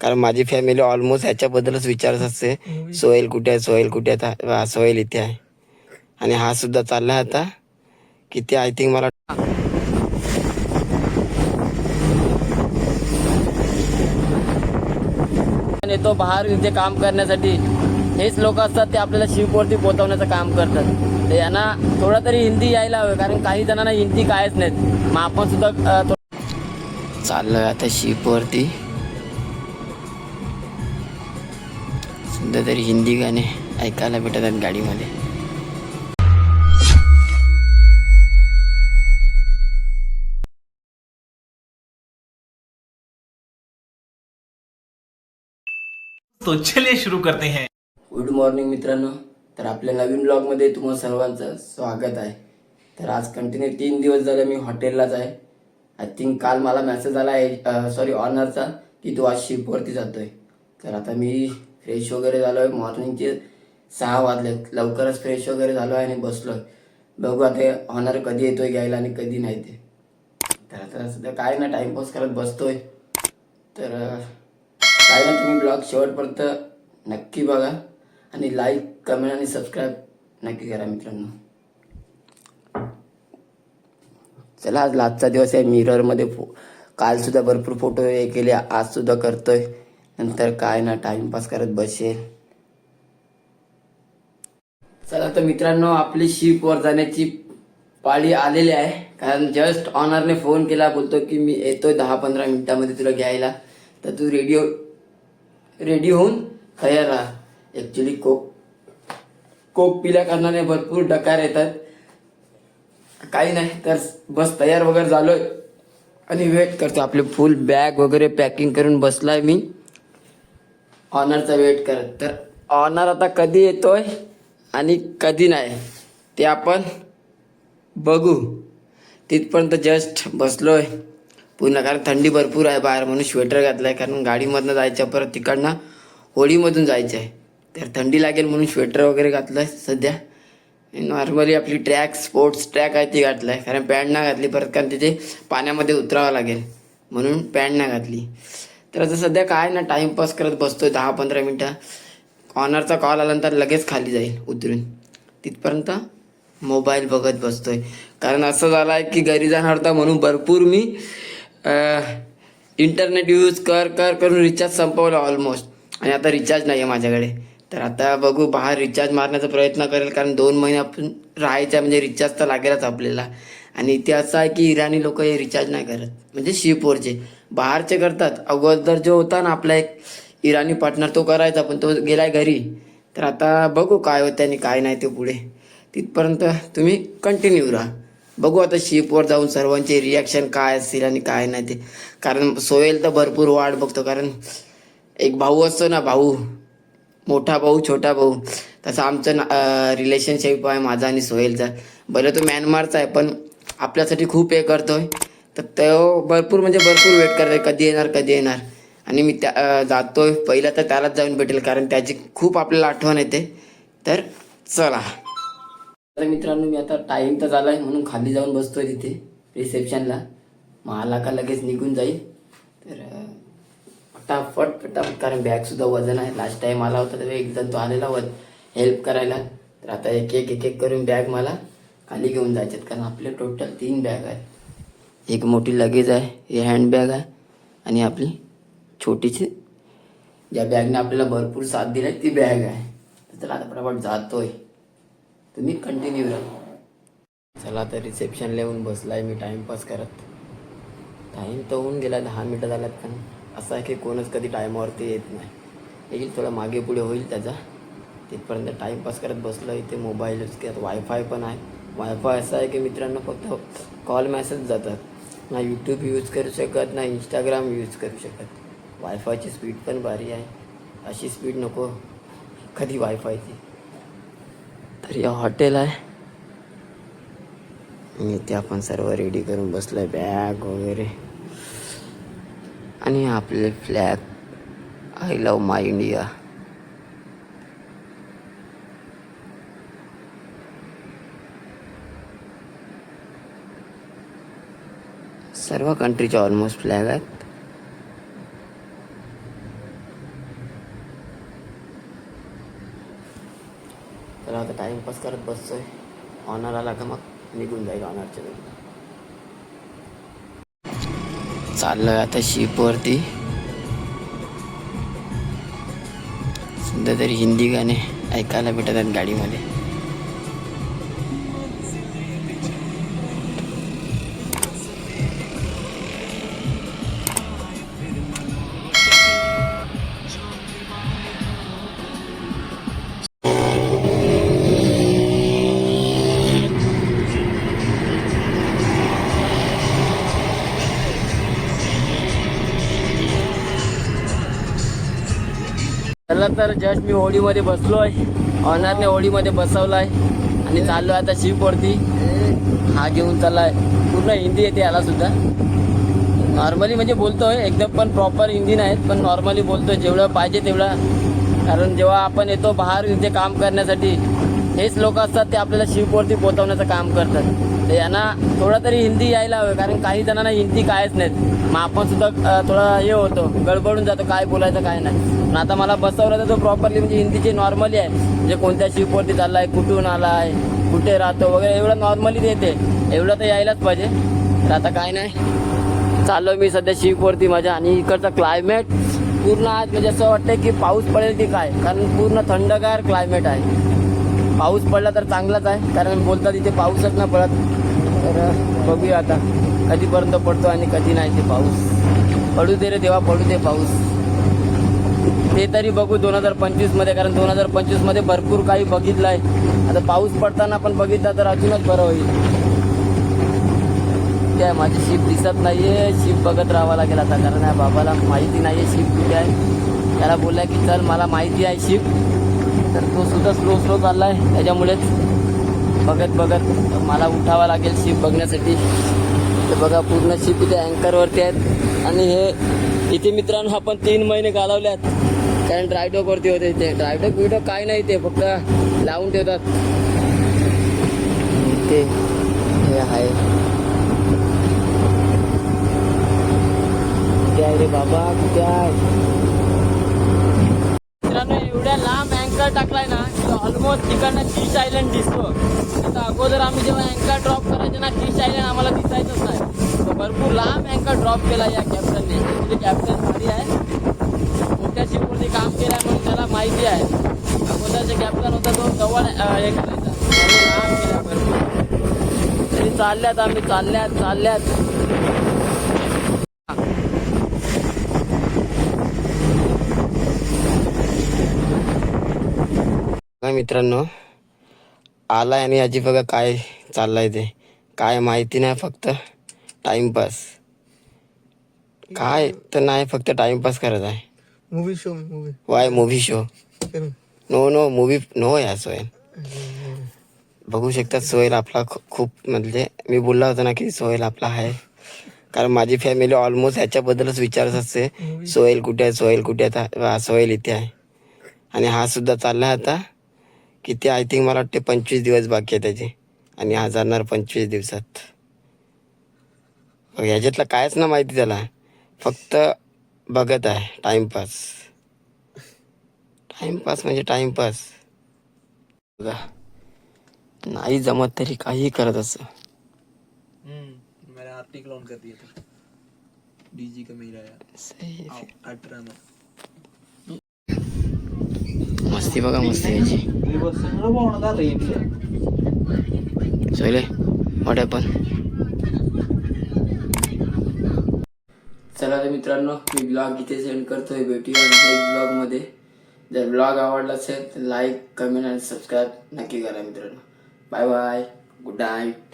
कारण माझी family almost ह्याच्याबद्दलच विचारत असते. सोहेल कुठे आहे? सोहेल कुठे आहे? सोहेल इथे आहे. आणि हा सुद्धा चाललाय आता. किती आय थिंक मला येतो बाहेर इथे काम करण्यासाठी हेच लोक असतात ते आपल्याला शिववरती पोहोचवण्याचं काम करतात. तर यांना थोडा तरी हिंदी यायला हवं कारण काही जणांना हिंदी कायच नाहीत. मग आपण सुद्धा चाललोय आता शिपवरती सध्या तरी हिंदी गाणे ऐकायला भेटत आहेत गाडीमध्ये. तो चलिए शुरू करते हैं. गुड मॉर्निंग मित्रांनो. तर आपल्या नवीन ब्लॉगमध्ये तुम्हा सर्वांचं स्वागत आहे. तर आज कंटिन्यू तीन दिवस झाले मी हॉटेललाच आहे. आय थिंक काल मला मेसेज आला आहे सॉरी ऑनरचा की तू आज शिपवरती जातोय. तर आता मी फ्रेश वगैरे झालो आहे मॉर्निंगचे सहा वाजले. लवकरच फ्रेश वगैरे झालो आहे आणि बसलो आहे बघू आता ऑनर कधी येतोय घ्यायला आणि कधी नाही ते. तर आता सध्या काय ना टाइमपास करत बसतोय. तर काय ना तुम्ही ब्लॉग शेवटपर्यंत नक्की बघा. आणि लाईक कमेंट आणि सबस्क्राईब नक्की करा मित्रांनो. चला आज लास्टचा दिवस आहे. मिररमध्ये फो कालसुद्धा भरपूर फोटो हे केले. आजसुद्धा करतोय. नंतर काय ना टाइमपास करत बसेल. चला तर मित्रांनो आपली शिपवर जाण्याची पाळी आलेली आहे. कारण जस्ट ऑनरने फोन केला बोलतो की मी येतोय दहा पंधरा मिनिटामध्ये तुला घ्यायला. तर तू रेडिओ रेडी हो- होऊन तयार राहा. ॲक्च्युली कोक कोक पिल्या कारणाने भरपूर डकार येतात. काही नाही तर बस तयार वगैरे झालोय. आणि वेट करतो. आपले फुल बॅग वगैरे पॅकिंग करून बसलाय मी. ऑनरचा वेट करत. तर ऑनर आता कधी येतोय आणि कधी नाही ते आपण बघू. तिथपर्यंत जस्ट बसलोय. पुन्हा कारण थंडी भरपूर आहे बाहेर म्हणून स्वेटर घातलाय कारण गाडीमधनं जायचं आहे, परत तिकडनं होळीमधून जायचं आहे. तर थंडी लागेल म्हणून स्वेटर वगैरे घातलंय सध्या. नॉर्मली आपली ट्रॅक स्पोर्ट्स ट्रॅक आहे ती घातलाय. कारण पॅन्ट नाही घातली परत कारण तिथे पाण्यामध्ये उतरावं लागेल. म्हणून पॅन्ट नाही घातली. तर आता सध्या काय ना टाइमपास करत बसतोय दहा पंधरा मिनटं. ऑनरचा कॉल आल्यानंतर लगेच खाली जाईल उतरून. तिथपर्यंत मोबाईल बघत बसतोय. कारण असं झालं आहे की घरी जाणार होता म्हणून भरपूर मी इंटरनेट यूज कर कर करून रिचार्ज संपवला ऑलमोस्ट आणि आता रिचार्ज नाही आहे माझ्याकडे. तर आता बघू बाहेर रिचार्ज मारण्याचा प्रयत्न करेल कारण दोन महिने आपण राहायचं म्हणजे रिचार्ज तर लागेलच आपल्याला. आणि ते असं आहे की इराणी लोक हे रिचार्ज नाही करत. म्हणजे शिपवरचे बाहेरचे करतात. अगोदर जो होता ना आपला एक इराणी पार्टनर तो करायचा पण तो गेलाय घरी. तर आता बघू काय होतं आणि काय नाही ते पुढे. तिथपर्यंत तुम्ही कंटिन्यू राहा. बघू आता शिपवर जाऊन सर्वांचे रिॲक्शन काय असतील आणि काय नाही ते. कारण सोहेल तर भरपूर वाट बघतो. कारण एक भाऊ असतो ना भाऊ. मोठा भाऊ छोटा भाऊ. तसं आमचं रिलेशनशिप आहे माझा आणि सोहेलचा. बरं तो म्यानमारचा आहे पण आपल्यासाठी खूप हे करतोय. तर तो भरपूर म्हणजे भरपूर वेट करतोय कधी येणार कधी येणार. आणि मी त्या जातोय. पहिला तर त्यालाच जाऊन भेटेल कारण त्याची खूप आपल्याला आठवण येते. तर चला. तर मित्रांनो मी आता टाइम तर झाला आहे म्हणून खाली जाऊन बसतोय तिथे रिसेप्शनला मला का लगेच निघून जाईल. तर अं, फटाफट फटाफट कारण बॅगसुद्धा वजन आहे. लास्ट टाईम आला होता तर एक जण तो आलेला व हेल्प करायला. तर आता एक एक एक एक करून बॅग मला खाली घेऊन जायच्यात कारण आपले टोटल तीन बॅग आहेत. एक मोठी लगेज आहे हे हँडबॅग आहे आणि आपली छोटीशी ज्या बॅगने आपल्याला भरपूर साथ दिला ती बॅग आहे. चला आता फटाफट जातोय. तुम्ही कंटिन्यू राहा. चला आता रिसेप्शनला येऊन बसलाय मी टाइमपास करत. टाईम तर होऊन गेला दहा मिनटं झाल्यात पण असं आहे की कोणच कधी टायमावरती येत नाही. येईल थोडा मागे पुढे होईल त्याचा. तिथपर्यंत टाईमपास करत बसलो इथे मोबाईल की आता वायफाय पण आहे. वायफाय असं आहे की मित्रांनो फक्त कॉल मेसेज जातात. ना यूट्यूब यूज करू शकत ना इंस्टाग्राम यूज करू शकत. वायफायची स्पीड पण भारी आहे. अशी स्पीड नको कधी वायफायची तर या हॉटेल आहे. आणि इथे आपण सर्व रेडी करून बसलोय बॅग वगैरे. आणि आपले flag I love my India सर्व कंट्रीचे ऑलमोस्ट फ्लॅग आहेत. तर आता टाइमपास करत बसतोय. ऑनर आला का मग? निघून जाईल ऑनरच्या दोन चाललं आता शिपवरती सध्या तरी हिंदी गाणे ऐकायला भेटतात गाडीमध्ये. चला तर जस्ट मी होळीमध्ये बसलो आहे ऑनरने बसवला आहे आणि चाललो आता शिपवरती हा घेऊन चाललाय. पूर्ण हिंदी येते याला सुद्धा. नॉर्मली म्हणजे बोलतोय एकदम पण प्रॉपर हिंदी नाहीत पण नॉर्मली बोलतोय. जेवढं पाहिजे तेवढं. कारण जेव्हा आपण येतो बाहेर इथे काम करण्यासाठी हेच लोक असतात ते आपल्याला शिपवरती पोहोचवण्याचं काम करतात. तर यांना थोडं तरी हिंदी यायला हवं कारण काही जणांना हिंदी कायच नाहीत. मग आपण सुद्धा थोडा हे होतो गडबडून जातो काय बोलायचं काय नाही. पण आता मला बसवलं तर तो प्रॉपरली म्हणजे हिंदीची नॉर्मली आहे. म्हणजे कोणत्या शिपवरती आहे कुठून आला आहे कुठे राहतो वगैरे एवढं नॉर्मली देते. एवढं तर यायलाच पाहिजे. तर आता काय नाही. चाललो मी सध्या शिपवरती माझ्या आणि इकडचं क्लायमेट पूर्ण आज म्हणजे असं वाटतं की पाऊस पडेल की काय? कारण पूर्ण थंडगार क्लायमेट आहे. पाऊस पडला तर चांगलाच आहे कारण बोलतात इथे पाऊसच ना पडत. तर बघूया आता कधीपर्यंत पडतो आणि कधी नाही ते पाऊस. पडू दे रे देवा पडू दे पाऊस. ते तरी बघू दोन हजार पंचवीसमध्ये कारण दोन हजार पंचवीसमध्ये भरपूर काही बघितलं आहे आता पाऊस पडताना पण बघितला तर अजूनच बरं होईल. काय माझी शिप दिसत नाहीये शिप बघत राहावं लागेल आता कारण या बाबाला माहिती नाहीये शिप कुठे आहे. त्याला बोलला की चल मला माहिती आहे शिप तर तो सुद्धा स्लो स्लो चाललाय. त्याच्यामुळेच बघत बघत मला उठावा लागेल शीप बघण्यासाठी. तर बघा पूर्ण शीप इथे अँकरवरती आहेत. आणि हे इथे मित्रांनो आपण तीन महिने घालवल्यात. कारण ड्रायडॉकवरती होते इथे. ड्रायडॉक बिडॉक काय नाही ते फक्त लावून ठेवतात. ते हे आहे. त्या रे बाबा. कुठे आहे मित्रांनो एवढ्या लांब अँकर टाकलाय ना ऑलमोस्ट तिकडनं किश आयलंड दिसतो. आता अगोदर आम्ही जेव्हा अँकर ड्रॉप करायचे ना किश आयलंड आम्हाला दिसायचंच नाही. भरपूर लांब अँकर ड्रॉप केला या कॅप्टनने म्हणजे कॅप्टन भारी आहे. मोठ्या शिपवरती काम केलं म्हणून त्याला माहिती आहे. अगोदरचे कॅप्टन होता तो जवळ हे करायचा. लांब केला भरपूर. तरी चालल्यात आम्ही चालल्यात चालल्यात. बघा मित्रांनो आलाय आणि याची बघा काय चाललंय ते. काय माहिती नाही फक्त टाइमपास काय तर नाही फक्त टाइमपास करत आहे. Movie show movie why movie show no no movie no या सोहेल. बघू शकतात सोहेल आपला खूप म्हणजे मी बोलला होता ना की सोहेल आपला आहे. कारण माझी फॅमिली ऑलमोस्ट ह्याच्याबद्दलच विचारत असते. सोहेल कुठे आहे सोहेल कुठे आहे सोहेल इथे आहे. आणि हा सुद्धा चाललाय आता. किती आय थिंक मला वाटते पंचवीस दिवस बाकी आहे त्याचे. आणि हा जाणार पंचवीस दिवसात. ह्याच्यातलं कायच ना माहिती त्याला. फक्त बघत आहे टाइमपास टाइमपास म्हणजे टाइमपास नाही जमत तरी काही करत असं. मैंने आर्टिकल ऑन कर दिया था. डीजी का सही में मस्ती बघा मस्ती याची सोयले मोठ्या पण चला तर मित्रांनो मी ब्लॉग इथे सेंड करतोय. भेटूया नेक्स्ट ब्लॉगमध्ये जर ब्लॉग आवडला असेल तर लाईक कमेंट आणि सबस्क्राईब नक्की करा मित्रांनो. Bye bye good night